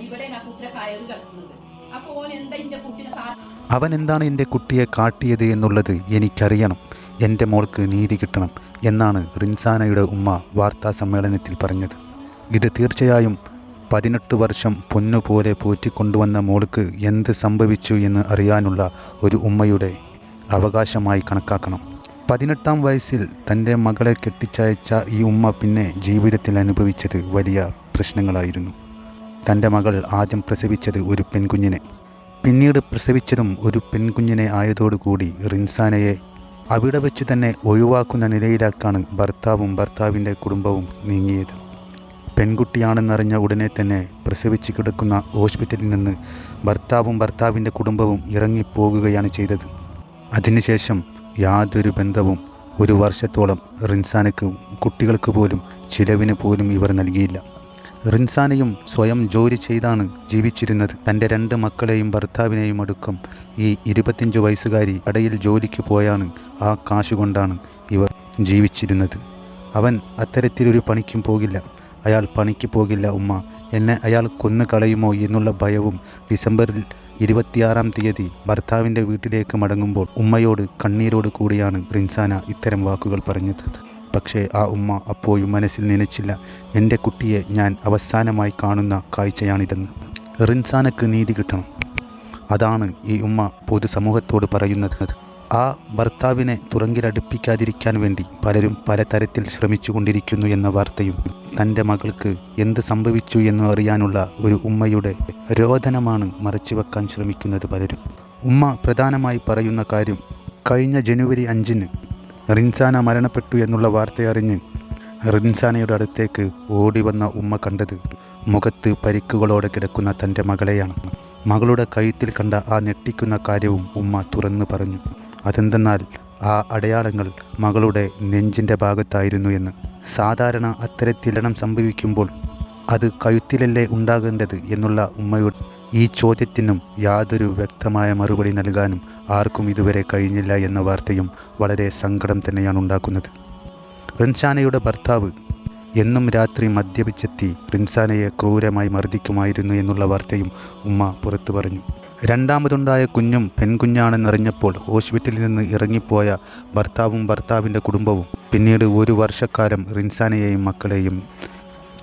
ഇവിടെ ആ കുട്ടിയെ കയറി കിടക്കുന്നത് അപ്പൊ ഓൻ എന്താ എന്റെ അവൻ എന്താണ് എന്റെ കുട്ടിയെ കാട്ടിയത് എന്നുള്ളത് എനിക്കറിയണം. എന്റെ മോൾക്ക് നീതി കിട്ടണം എന്നാണ് റിൻസാനയുടെ ഉമ്മ വാർത്താ സമ്മേളനത്തിൽ പറഞ്ഞത്. ഇത് തീർച്ചയായും പതിനെട്ട് വർഷം പൊന്നുപോലെ പോറ്റിക്കൊണ്ടുവന്ന മോൾക്ക് എന്ത് സംഭവിച്ചു എന്ന് അറിയാനുള്ള ഒരു ഉമ്മയുടെ അവകാശമായി കണക്കാക്കണം. പതിനെട്ടാം വയസ്സിൽ തന്റെ മകളെ കെട്ടിച്ചയച്ച ഈ ഉമ്മ പിന്നെ ജീവിതത്തിൽ അനുഭവിച്ചത് വലിയ പ്രശ്നങ്ങളായിരുന്നു. തന്റെ മകൾ ആദ്യം പ്രസവിച്ചത് ഒരു പെൺകുഞ്ഞിനെ. പിന്നീട് പ്രസവിച്ചതും ഒരു പെൺകുഞ്ഞിനെ ആയതോടുകൂടി റിൻസാനയെ അവിടെ വെച്ച് തന്നെ ഒഴിവാക്കുന്ന നിലയിലാക്കാണ് ഭർത്താവും ഭർത്താവിന്റെ കുടുംബവും നീങ്ങിയത്. പെൺകുട്ടിയാണെന്നറിഞ്ഞ ഉടനെ തന്നെ പ്രസവിച്ച് കിടക്കുന്ന ഹോസ്പിറ്റലിൽ നിന്ന് ഭർത്താവും ഭർത്താവിന്റെ കുടുംബവും ഇറങ്ങിപ്പോകുകയാണ് ചെയ്തത്. അതിനുശേഷം യാതൊരു ബന്ധവും ഒരു വർഷത്തോളം റിൻസാനയ്ക്ക് കുട്ടികൾക്ക് പോലും ചിലവിന് പോലും ഇവർ നൽകിയില്ല. റിൻസാനയും സ്വയം ജോലി ചെയ്താണ് ജീവിച്ചിരുന്നത്. തന്റെ രണ്ട് മക്കളെയും ഭർത്താവിനെയും അടുക്കം ഈ ഇരുപത്തിയഞ്ച് വയസ്സുകാരി കടയിൽ ജോലിക്ക് പോയാണ് ആ കാശ് കൊണ്ടാണ് ഇവർ ജീവിച്ചിരുന്നത്. അവൻ അത്തരത്തിലൊരു പണിക്കും പോകില്ല. അയാൾ പണിക്ക് പോകില്ല ഉമ്മ. എന്നെ അയാൾ കൊന്നു കളയുമോ എന്നുള്ള ഭയവും ഡിസംബറിൽ ഇരുപത്തിയാറാം തീയതി ഭർത്താവിന്റെ വീട്ടിലേക്ക് മടങ്ങുമ്പോൾ ഉമ്മയോട് കണ്ണീരോട് കൂടിയാണ് റിൻസാന ഇത്തരം വാക്കുകൾ പറഞ്ഞത്. പക്ഷേ ആ ഉമ്മ അപ്പോഴും മനസ്സിൽ നനച്ചില്ല. എന്റെ കുട്ടിയെ ഞാൻ അവസാനമായി കാണുന്ന കാഴ്ചയാണിതെന്ന്. റിൻസാനക്ക് നീതി കിട്ടണം. അതാണ് ഈ ഉമ്മ പൊതുസമൂഹത്തോട് പറയുന്നത്. ആ ഭർത്താവിനെ തുറങ്കിലടുപ്പിക്കാതിരിക്കാൻ വേണ്ടി പലരും പലതരത്തിൽ ശ്രമിച്ചു കൊണ്ടിരിക്കുന്നു എന്ന വാർത്തയും തന്റെ മകൾക്ക് എന്ത് സംഭവിച്ചു എന്ന് അറിയാനുള്ള ഒരു ഉമ്മയുടെ രോദനമാണ് മറച്ചുവെക്കാൻ ശ്രമിക്കുന്നത് പലരും. ഉമ്മ പ്രധാനമായി പറയുന്ന കാര്യം കഴിഞ്ഞ ജനുവരി അഞ്ചിന് റിൻസാന മരണപ്പെട്ടു എന്നുള്ള വാർത്തയറിഞ്ഞ് റിൻസാനയുടെ അടുത്തേക്ക് ഓടി വന്ന ഉമ്മ കണ്ടത് മുഖത്ത് പരിക്കുകളോടെ കിടക്കുന്ന തന്റെ മകളെയാണ്. മകളുടെ കഴുത്തിൽ കണ്ട ആ ഞെട്ടിക്കുന്ന കാര്യവും ഉമ്മ തുറന്നു പറഞ്ഞു. അതെന്തെന്നാൽ ആ അടയാളങ്ങൾ മകളുടെ നെഞ്ചിന്റെ ഭാഗത്തായിരുന്നു എന്ന്. സാധാരണ അത്തരത്തിലണം സംഭവിക്കുമ്പോൾ അത് കഴുത്തിലല്ലേ ഉണ്ടാകേണ്ടത് എന്നുള്ള ഉമ്മയുടെ ഈ ചോദ്യത്തിനും യാതൊരു വ്യക്തമായ മറുപടി നൽകാനും ആർക്കും ഇതുവരെ കഴിഞ്ഞില്ല എന്ന വാർത്തയും വളരെ സങ്കടം തന്നെയാണ് ഉണ്ടാക്കുന്നത്. റിൻസാനയുടെ ഭർത്താവ് എന്നും രാത്രി മദ്യപിച്ചെത്തി റിൻസാനയെ ക്രൂരമായി മർദ്ദിക്കുമായിരുന്നു എന്നുള്ള വാർത്തയും ഉമ്മ പുറത്തു പറഞ്ഞു. രണ്ടാമതുണ്ടായ കുഞ്ഞും പെൺകുഞ്ഞാണെന്നറിഞ്ഞപ്പോൾ ഹോസ്പിറ്റലിൽ നിന്ന് ഇറങ്ങിപ്പോയ ഭർത്താവും ഭർത്താവിന്റെ കുടുംബവും പിന്നീട് ഒരു വർഷക്കാലം റിൻസാനയെയും മക്കളെയും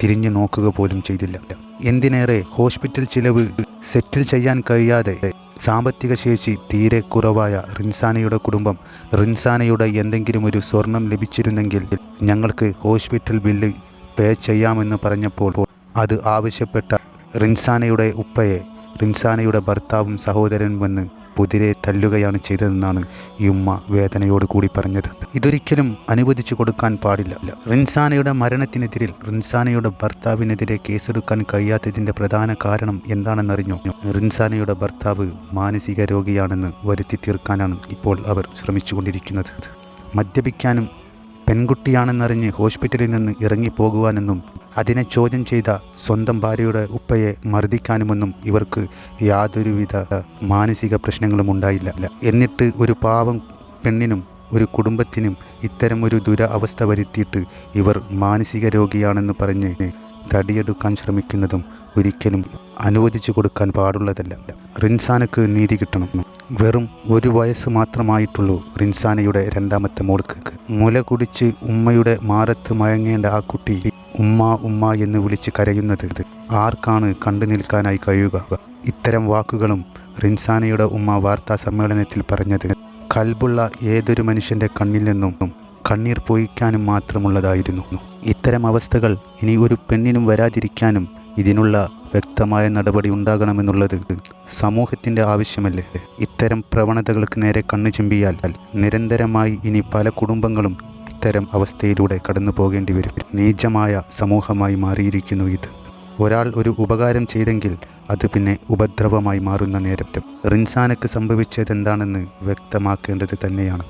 തിരിഞ്ഞു നോക്കുക പോലും ചെയ്തില്ല. എന്തിനേറെ ഹോസ്പിറ്റൽ ചിലവ് സെറ്റിൽ ചെയ്യാൻ കഴിയാതെ സാമ്പത്തിക ശേഷി തീരെ കുറവായ റിൻസാനയുടെ കുടുംബം റിൻസാനയുടെ എന്തെങ്കിലും ഒരു സ്വർണം ലഭിച്ചിരുന്നെങ്കിൽ ഞങ്ങൾക്ക് ഹോസ്പിറ്റൽ ബില്ല് പേ ചെയ്യാമെന്ന് പറഞ്ഞപ്പോൾ അത് ആവശ്യപ്പെട്ട റിൻസാനയുടെ ഉപ്പയെ റിൻസാനയുടെ ഭർത്താവും സഹോദരനും വന്ന് കുതിരെ തല്ലുകയാണ് ചെയ്തതെന്നാണ് ഈ ഉമ്മ വേദനയോട് കൂടി പറഞ്ഞത്. ഇതൊരിക്കലും അനുവദിച്ചു കൊടുക്കാൻ പാടില്ല. റിൻസാനയുടെ മരണത്തിനെതിരിൽ റിൻസാനയുടെ ഭർത്താവിനെതിരെ കേസെടുക്കാൻ കഴിയാത്തതിന്റെ പ്രധാന കാരണം എന്താണെന്നറിഞ്ഞു? റിൻസാനയുടെ ഭർത്താവ് മാനസിക രോഗിയാണെന്ന് വരുത്തി തീർക്കാനാണ് ഇപ്പോൾ അവർ ശ്രമിച്ചുകൊണ്ടിരിക്കുന്നത്. മദ്യപിക്കാനും പെൺകുട്ടിയാണെന്നറിഞ്ഞ് ഹോസ്പിറ്റലിൽ നിന്ന് ഇറങ്ങിപ്പോകുവാനെന്നും അതിനെ ചോദ്യം ചെയ്ത സ്വന്തം ഭാര്യയുടെ ഉപ്പയെ മർദ്ദിക്കാനുമൊന്നും ഇവർക്ക് യാതൊരുവിധ മാനസിക പ്രശ്നങ്ങളും ഉണ്ടായില്ല. എന്നിട്ട് ഒരു പാവം പെണ്ണിനും ഒരു കുടുംബത്തിനും ഇത്തരം ഒരു ദുര അവസ്ഥ വരുത്തിയിട്ട് ഇവർ മാനസിക രോഗിയാണെന്ന് പറഞ്ഞ് തടിയെടുക്കാൻ ശ്രമിക്കുന്നതും ഒരിക്കലും അനുവദിച്ചു കൊടുക്കാൻ പാടുള്ളതല്ല. റിൻസാനക്ക് നീതി കിട്ടണം. വെറും ഒരു വയസ്സ് മാത്രമായിട്ടുള്ളൂ റിൻസാനയുടെ രണ്ടാമത്തെ മോൾക്ക്. മുല കുടിച്ച് ഉമ്മയുടെ മാറത്ത് മയങ്ങേണ്ട ആ കുട്ടി ഉമ്മ ഉമ്മ എന്ന് വിളിച്ച് കരയുന്നത് ആർക്കാണ് കണ്ടു നിൽക്കാനായി കഴിയുക? ഇത്തരം വാക്കുകളും റിൻസാനയുടെ ഉമ്മ വാർത്താ സമ്മേളനത്തിൽ പറഞ്ഞത് കൽബുള്ള ഏതൊരു മനുഷ്യന്റെ കണ്ണിൽ നിന്നും കണ്ണീർ പൊയ്ക്കാനും മാത്രമുള്ളതായിരുന്നു. ഇത്തരം അവസ്ഥകൾ ഇനി ഒരു പെണ്ണിനും വരാതിരിക്കാനും ഇതിനുള്ള വ്യക്തമായ നടപടി ഉണ്ടാകണമെന്നുള്ളത് സമൂഹത്തിന്റെ ആവശ്യമല്ലേ? ഇത്തരം പ്രവണതകൾക്ക് നേരെ കണ്ണു ചെമ്പിയാൽ നിരന്തരമായി ഇനി പല കുടുംബങ്ങളും ഇത്തരം അവസ്ഥയിലൂടെ കടന്നു പോകേണ്ടി വരും. നീചമായ സമൂഹമായി മാറിയിരിക്കുന്നു ഇത്. ഒരാൾ ഒരു ഉപകാരം ചെയ്തെങ്കിൽ അത് പിന്നെ ഉപദ്രവമായി മാറുന്ന നേരം റിൻസാനക്ക് സംഭവിച്ചതെന്താണെന്ന് വ്യക്തമാക്കേണ്ടത് തന്നെയാണ്.